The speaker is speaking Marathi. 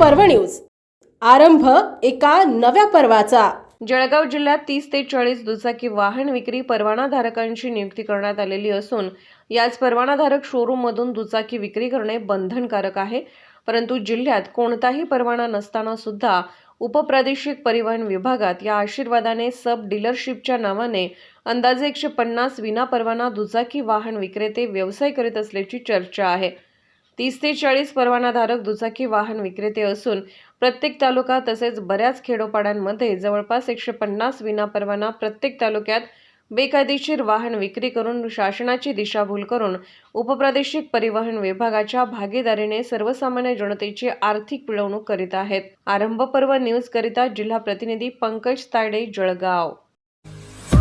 पर्व न्यूज. आरंभ एका नव्या पर्वाचा. जळगाव जिल्ह्यात तीस ते चाळीस दुचाकी वाहन विक्री परवानाधारकांची नियुक्ती करण्यात आलेली असून याच परवानाधारक शोरूममधून दुचाकी विक्री करणे बंधनकारक आहे. परंतु जिल्ह्यात कोणताही परवाना नसताना सुद्धा उपप्रादेशिक परिवहन विभागात या आशीर्वादाने सब डीलरशिपच्या नावाने अंदाजे एकशे पन्नास विनापरवाना दुचाकी वाहन विक्रेते व्यवसाय करीत असल्याची चर्चा आहे. तीस ते चाळीस परवानाधारक दुचाकी वाहन विक्रेते असून प्रत्येक तालुका तसेच बऱ्याच खेडोपाड्यांमध्ये जवळपास एकशे पन्नास विनापरवाना प्रत्येक तालुक्यात बेकायदेशीर वाहन विक्री करून शासनाची दिशाभूल करून उपप्रादेशिक परिवहन विभागाच्या भागीदारीने सर्वसामान्य जनतेची आर्थिक पिळवणूक करीत आहेत. आरंभ पर्व न्यूज करिता जिल्हा प्रतिनिधी पंकज तायडे जळगाव.